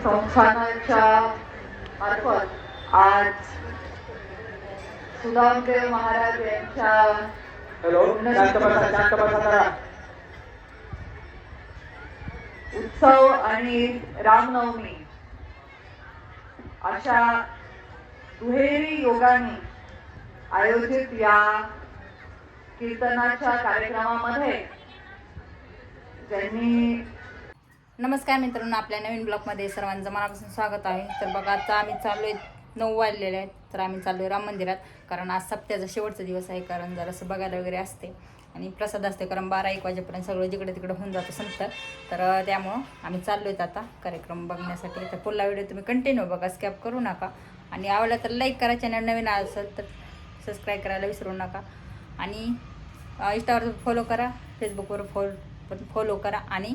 संस्थानाच्या मार्फत आज सुदामदेव महाराज यांच्या उत्सव आणि रामनवमी अशा दुहेरी योगाने आयोजित या कीर्तनाच्या कार्यक्रमामध्ये ज्यांनी नमस्कार मित्रांनो आपल्या नवीन ब्लॉगमध्ये सर्वांचं मनापासून स्वागत आहे. तर बघा आता आम्ही चाललो आहे नऊ वाजलेले आहेत तर आम्ही चाललो आहे राम मंदिरात कारण आज सप्त्याचा शेवटचा दिवस आहे कारण जरासं बघायला वगैरे असते. आणि प्रसाद असते कारण बारा एक वाजेपर्यंत सगळं जिकडे तिकडे होऊन जातं संपतं. तर त्यामुळं आम्ही चाललो आहेत आता कार्यक्रम बघण्यासाठी. तर पुढला व्हिडिओ तुम्ही कंटिन्यू बघा स्कॅप करू नका. आणि आवडला तर लाईक करा चॅनल नवीन असेल तर सबस्क्राईब करायला विसरू नका. आणि इंस्टावर फॉलो करा फेसबुकवर फॉल पण फॉलो करा. आणि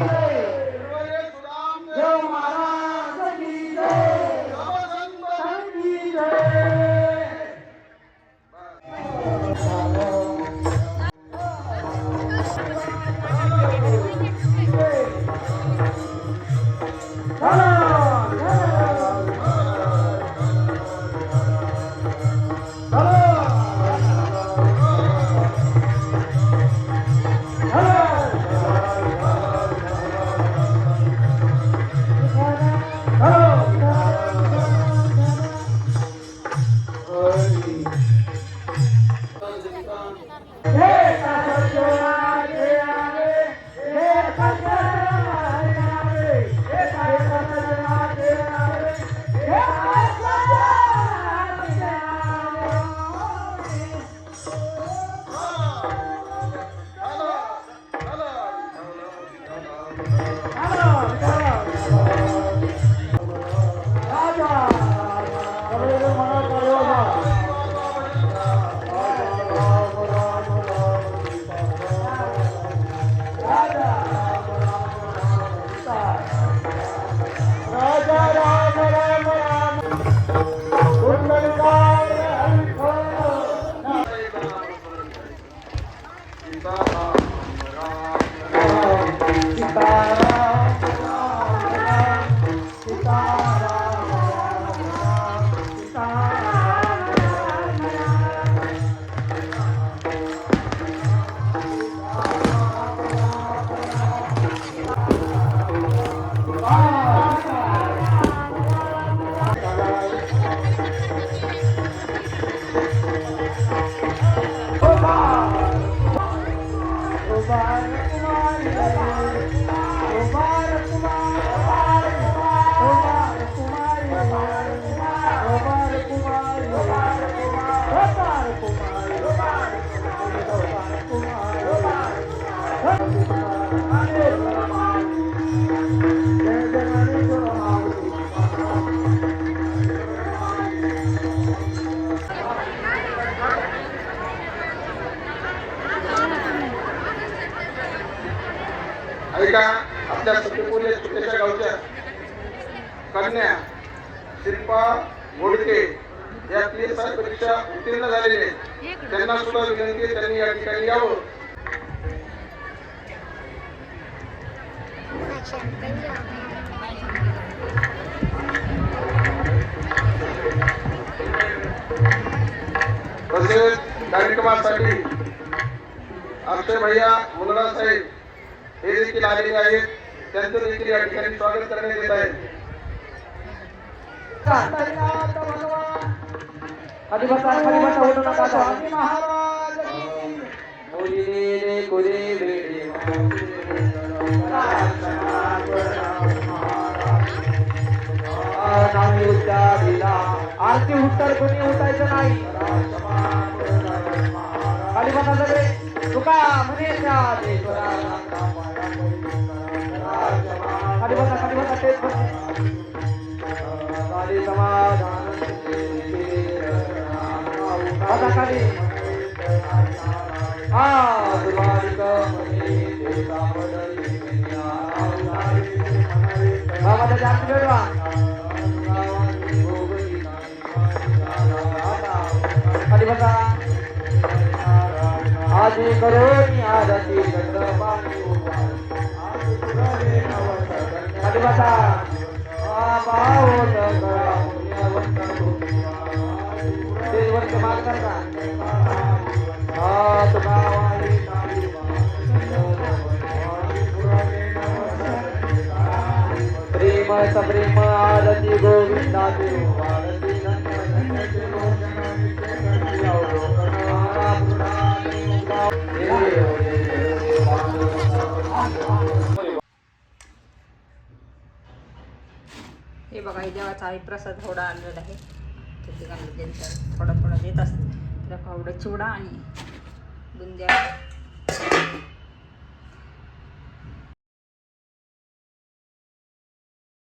महाराज की ऐका आपल्या सत्यपूर्य छोट्याशा गावच्या कन्या शिल्पा घोडके या पी एस आय परीक्षा उत्तीर्ण झालेले त्यांना सुद्धा विनंती त्यांनी या ठिकाणी यावं. तसेच कार्यक्रमासाठी अक्षय भैया मुलगा साहेब हे देखील आलेले आहेत त्यांचं देखील या ठिकाणी स्वागत करण्यात येत आहे खाली बसा खाली नाही उच्चारिला आरती उत्तर कोणी उठायचं नाही. खाली म्हणा सगळे. तुका म्हणे खाली बसा खाली बसा तेच खाली समाधान बसा खाली. हा दुर्वारिक बाबा त्याच्या आरती खाली करो आधी आरती खाली बसा माग करता प्रेम सप्रेम आरती गोविंदा देव आरती हे बघा हे देवाचा आई प्रसाद थोडा आणलेला आहे. प्रत्येकाला त्यांचा थोडा थोडा देत असते त्याला फावडं चिवडा आणि बुंद्या.